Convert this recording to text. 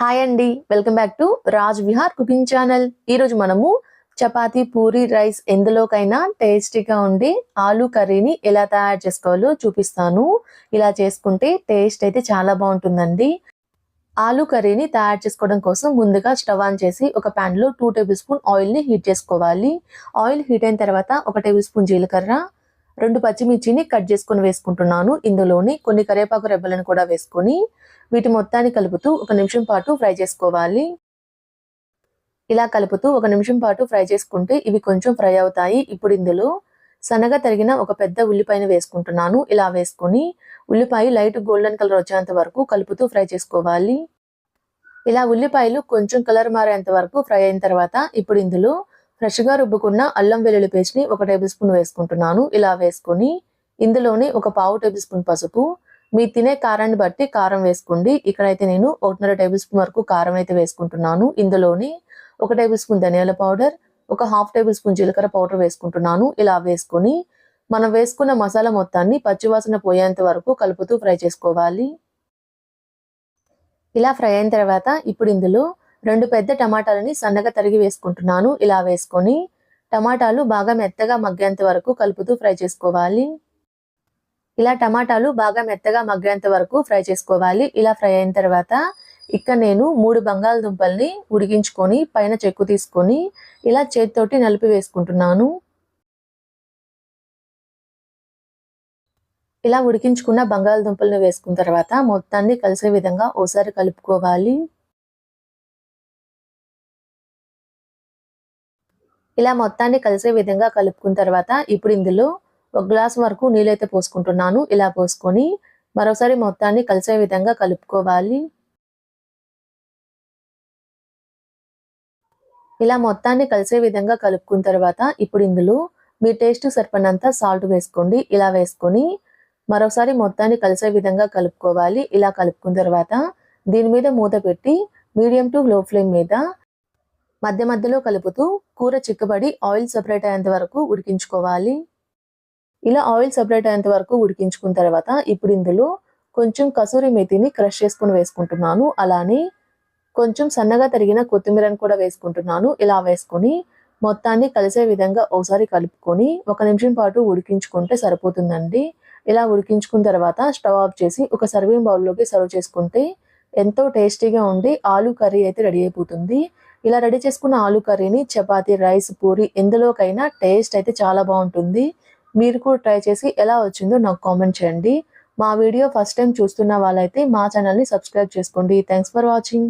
Hi అండి welcome back to Raj Vihar cooking channel ఈరోజు మనము చపాతీ పూరి రైస్ ఎందులోకైనా టేస్టీగా ఉండి ఆలు కర్రీని ఎలా తయారు చేసుకోవాలో చూపిస్తాను. ఇలా చేసుకుంటే టేస్ట్ అయితే చాలా బాగుంటుందండి. ఆలు కర్రీని తయారు చేసుకోవడం కోసం ముందుగా స్టవ్ ఆన్ చేసి ఒక ప్యాన్లో టూ టేబుల్ స్పూన్ ఆయిల్ని హీట్ చేసుకోవాలి. ఆయిల్ హీట్ అయిన తర్వాత ఒక టేబుల్ స్పూన్ జీలకర్ర రెండు పచ్చిమిర్చిని కట్ చేసుకొని వేసుకుంటున్నాను. ఇందులోని కొన్ని కరివేపాకు రెబ్బలను కూడా వేసుకొని వీటి మొత్తాన్ని కలుపుతూ ఒక నిమిషం పాటు ఫ్రై చేసుకోవాలి. ఇలా కలుపుతూ ఒక నిమిషం పాటు ఫ్రై చేసుకుంటే ఇవి కొంచెం ఫ్రై అవుతాయి. ఇప్పుడు ఇందులో సన్నగా తరిగిన ఒక పెద్ద ఉల్లిపాయను వేసుకుంటున్నాను. ఇలా వేసుకొని ఉల్లిపాయ లైట్ గోల్డెన్ కలర్ వచ్చేంత వరకు కలుపుతూ ఫ్రై చేసుకోవాలి. ఇలా ఉల్లిపాయలు కొంచెం కలర్ మారేంత వరకు ఫ్రై అయిన తర్వాత ఇప్పుడు ఇందులో ఫ్రెష్గా రుబ్బుకున్న అల్లం వెల్లుల్లి పేస్ట్ని ఒక టేబుల్ స్పూన్ వేసుకుంటున్నాను. ఇలా వేసుకొని ఇందులోనే ఒక పావు టేబుల్ స్పూన్ పసుపు మీ తినే కారాన్ని బట్టి కారం వేసుకోండి. ఇక్కడైతే నేను ఒకటిన్నర టేబుల్ స్పూన్ వరకు కారం అయితే వేసుకుంటున్నాను. ఇందులోని ఒక టేబుల్ స్పూన్ ధనియాల పౌడర్ ఒక హాఫ్ టేబుల్ స్పూన్ జీలకర్ర పౌడర్ వేసుకుంటున్నాను. ఇలా వేసుకొని మనం వేసుకున్న మసాలా మొత్తాన్ని పచ్చివాసన పోయేంత వరకు కలుపుతూ ఫ్రై చేసుకోవాలి. ఇలా ఫ్రై అయిన తర్వాత ఇప్పుడు ఇందులో రెండు పెద్ద టమాటాలని సన్నగా తరిగి వేసుకుంటున్నాను. ఇలా వేసుకొని టమాటాలు బాగా మెత్తగా మగ్గేంత వరకు కలుపుతూ ఫ్రై చేసుకోవాలి. ఇలా టమాటాలు బాగా మెత్తగా మగ్గేంత వరకు ఫ్రై చేసుకోవాలి. ఇలా ఫ్రై అయిన తర్వాత ఇక్కడ నేను మూడు బంగాళదుంపల్ని ఉడికించుకొని పైన చెక్కు తీసుకొని ఇలా చేతితోటి నలిపి వేసుకుంటున్నాను. ఇలా ఉడికించుకున్న బంగాళదుంపలను వేసుకున్న తర్వాత మొత్తాన్ని కలిసే విధంగా ఓసారి కలుపుకోవాలి. ఇలా మొత్తాన్ని కలిసే విధంగా కలుపుకున్న తర్వాత ఇప్పుడు ఇందులో ఒక గ్లాస్ వరకు నీళ్ళైతే పోసుకుంటున్నాను. ఇలా పోసుకొని మరోసారి మొత్తాన్ని కలిసే విధంగా కలుపుకోవాలి. ఇలా మొత్తాన్ని కలిసే విధంగా కలుపుకున్న తర్వాత ఇప్పుడు ఇందులో మీ టేస్ట్ సరిపడినంత సాల్ట్ వేసుకోండి. ఇలా వేసుకొని మరోసారి మొత్తాన్ని కలిసే విధంగా కలుపుకోవాలి. ఇలా కలుపుకున్న తర్వాత దీని మీద మూత పెట్టి మీడియం టు లో ఫ్లేమ్ మీద మధ్య మధ్యలో కలుపుతూ కూర చిక్కబడి ఆయిల్ సపరేట్ అయ్యేంత వరకు ఉడికించుకోవాలి. ఇలా ఆయిల్ సపరేట్ అయ్యేంత వరకు ఉడికించుకున్న తర్వాత ఇప్పుడు ఇందులో కొంచెం కసూరి మెతిని క్రష్ చేసుకుని వేసుకుంటున్నాను. అలానే కొంచెం సన్నగా తరిగిన కొత్తిమీరని కూడా వేసుకుంటున్నాను. ఇలా వేసుకొని మొత్తాన్ని కలిసే విధంగా ఒకసారి కలుపుకొని ఒక నిమిషం పాటు ఉడికించుకుంటే సరిపోతుందండి. ఇలా ఉడికించుకున్న తర్వాత స్టవ్ ఆఫ్ చేసి ఒక సర్వింగ్ బౌల్లోకి సర్వ్ చేసుకుంటే ఎంతో టేస్టీగా ఉండి ఆలు కర్రీ అయితే రెడీ అయిపోతుంది. ఇలా రెడీ చేసుకున్న ఆలు కర్రీని చపాతీ రైస్ పూరి ఎందులోకైనా టేస్ట్ అయితే చాలా బాగుంటుంది. మీరు కూడా ట్రై చేసి ఎలా వచ్చిందో నాకు కామెంట్ చేయండి. మా వీడియో ఫస్ట్ టైం చూస్తున్న వాళ్ళైతే మా ఛానల్ని సబ్స్క్రైబ్ చేసుకోండి. Thanks for watching